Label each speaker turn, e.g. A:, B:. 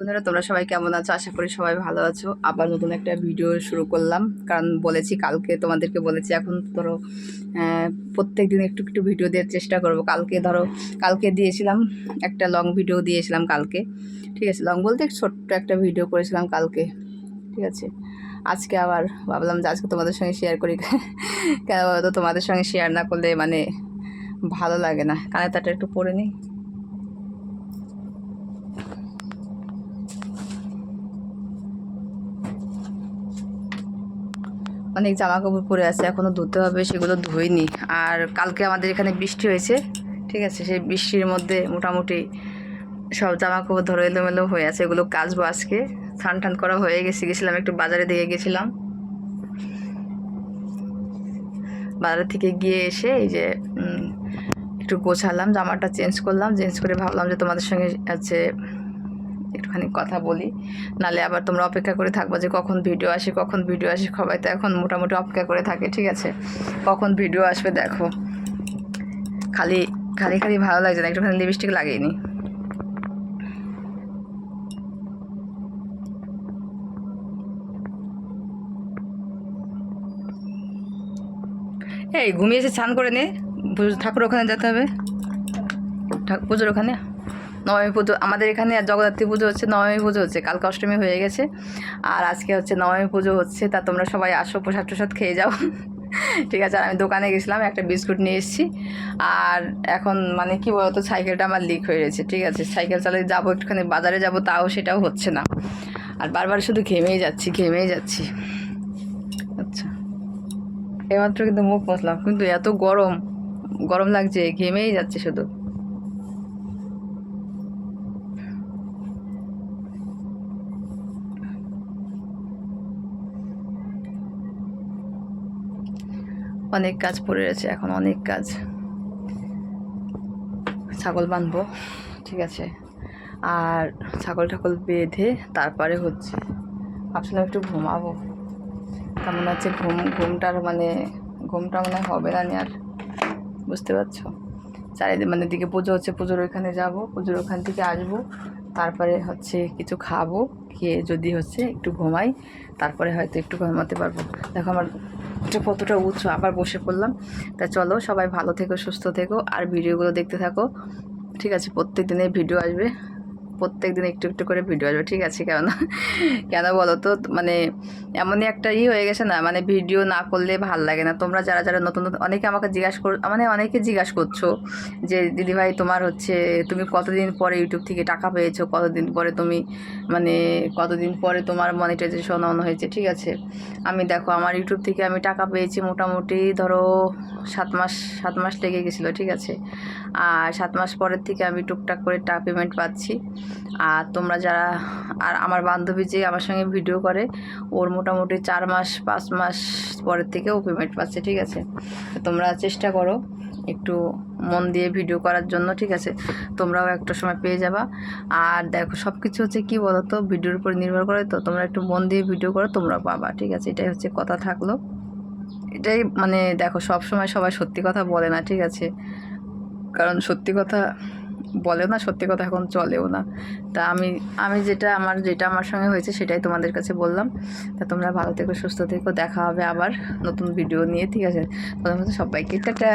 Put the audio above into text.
A: বন্ধুরা, তোমরা সবাই কেমন আছো? আশা করি সবাই ভালো আছো। আবার নতুন একটা ভিডিও শুরু করলাম। কারণ বলেছি, কালকে তোমাদেরকে বলেছি, এখন ধরো প্রত্যেক দিন একটু একটু ভিডিও দেওয়ার চেষ্টা করব। কালকে ধরো, কালকে দিয়েছিলাম একটা লং ভিডিও দিয়েছিলাম কালকে। ঠিক আছে লং বলতে ছোট্ট একটা ভিডিও করেছিলাম কালকে। ঠিক আছে, আজকে আবার ভাবলাম যে আজকে তোমাদের সঙ্গে শেয়ার করি। কেন তোমাদের সঙ্গে শেয়ার না করলে মানে ভালো লাগে না। কানে তাটা একটু পরে নিই। অনেক জামা কাপড় পরে আছে এখনও ধুতে হবে, সেগুলো ধুইনি। আর কালকে আমাদের এখানে বৃষ্টি হয়েছে, ঠিক আছে? সেই বৃষ্টির মধ্যে মোটামুটি সব জামা কাপড় ধরো এলোমেলো হয়ে আছে, এগুলো কাচবো আজকে। স্নান টান করা হয়ে গেছে, গেছিলাম একটু বাজারে দিয়ে গেছিলাম। বাজার থেকে গিয়ে এসে এই যে একটু গোছালাম, জামাটা চেঞ্জ করলাম। চেঞ্জ করে ভাবলাম যে তোমাদের সঙ্গে আছে একটুখানি কথা বলি। নালে আবার তোমরা অপেক্ষা করে থাকবা যে কখন ভিডিও আসে, কখন ভিডিও আসে। সবাই তো এখন মোটামুটি অপেক্ষা করে থাকে, ঠিক আছে? কখন ভিডিও আসবে দেখো। খালি খালি খালি ভালো লাগছে না, একটুখানি লিপস্টিক লাগিয়ে নি। এই, ঘুমিয়ে এসে স্নান করে নে। ঠাকুর ওখানে যেতে হবে। ঠাকুর পুজোর ওখানে। নবমী পুজো, আমাদের এখানে জগদ্ধাত্রী পুজো হচ্ছে নবমী পুজো হচ্ছে, কালকে অষ্টমী হয়ে গেছে। আর আজকে হচ্ছে নবমী পুজো হচ্ছে, তা তোমরা সবাই আসো, প্রসাদ টসাদ খেয়ে যাও। ঠিক আছে, আর আমি দোকানে গেছিলাম, একটা বিস্কুট নিয়ে এসেছি। আর এখন মানে কি বলতো, সাইকেলটা আমার লিক হয়ে গেছে, ঠিক আছে। সাইকেল চালিয়ে যাব, একটুখানি বাজারে যাব, তাও সেটাও হচ্ছে না। আর বারবার শুধু ঘেমেই যাচ্ছি ঘেমেই যাচ্ছি। আচ্ছা। এমাত্র কিন্তু মুখ মশলাম কিন্তু এত গরম গরম লাগছে, ঘেমেই যাচ্ছে শুধু। অনেক কাজ পড়ে রয়েছে, এখন অনেক কাজ। ছাগল বাঁধবো ঠিক আছে। আর ছাগল ঠাকল বেঁধে তারপরে হচ্ছে ভাবছিলাম একটু ঘুমাবো। কেমন হচ্ছে ঘুম, ঘুমটার মানে ঘুমটা মানে হবে না নি আর, বুঝতে পারছ? চারিদিকে মানে দিকে পুজো হচ্ছে, পুজোর ওইখানে যাব, পুজোর ওখান থেকে আসব, তারপরে হচ্ছে কিছু খাব, খেয়ে যদি হচ্ছে একটু ঘুমাই, তারপরে হয়তো একটু ঘুমাতে পারব। দেখো আমার এটা কতটা উৎস আবার বসে পড়লাম। তা চলো সবাই ভালো থেকো, সুস্থ থেকো, আর ভিডিওগুলো দেখতে থাকো। ঠিক আছে প্রত্যেক দিনে ভিডিও আসবে। প্রত্যেক দিন একটু একটু করে ভিডিও আসবে। ঠিক আছে, কেন কেন বলো তো? মানে এমনই একটা ই হয়ে গেছে না? মানে ভিডিও না করলে ভালো লাগে না। তোমরা যারা যারা নতুন নতুন, অনেকে আমাকে জিজ্ঞাসা কর মানে অনেকে জিজ্ঞাসা করছ যে দিদিভাই তোমার হচ্ছে, তুমি কতদিন পরে ইউটিউব থেকে টাকা পেয়েছ? কতদিন পরে তুমি মানে কতদিন পরে তোমার মনিটাইজেশন অন হয়েছে? ঠিক আছে? আমি দেখো, আমার ইউটিউব থেকে আমি টাকা পেয়েছি মোটামুটি ধরো সাত মাস সাত মাস লেগে গেছিল। ঠিক আছে? আর সাত মাস পরের থেকে আমি টুকটাক করে টাকা পেমেন্ট পাচ্ছি। আর তোমরা যারা, আর আমার বান্ধবী যে আমার সঙ্গে ভিডিও করে, ওর মোটামুটি চার মাস, পাঁচ মাস পরের থেকে ও পেমেন্ট পাচ্ছে, ঠিক আছে? তোমরা চেষ্টা করো একটু মন দিয়ে ভিডিও করার জন্য, ঠিক আছে? তোমরাও একটা সময় পেয়ে যাবা। আর দেখো সব কিছু হচ্ছে কী বলো তো ভিডিওর উপর নির্ভর করে, তো তোমরা একটু মন দিয়ে ভিডিও করো, তোমরা পাবা, ঠিক আছে? এটাই হচ্ছে কথা থাকল। এটাই মানে দেখো সব সময় সবাই সত্যি কথা বলে না, ঠিক আছে? কারণ সত্যি কথা বলে না, সত্যি কথা এখন চলেও না। তা আমি আমি যেটা আমার যেটা আমার সঙ্গে হয়েছে সেটাই তোমাদের কাছে বললাম। তা তোমরা ভালো থেকো, সুস্থ থেকো, দেখা হবে আবার নতুন ভিডিও নিয়ে, ঠিক আছে? তোমাদের সবাইকে, টাটা!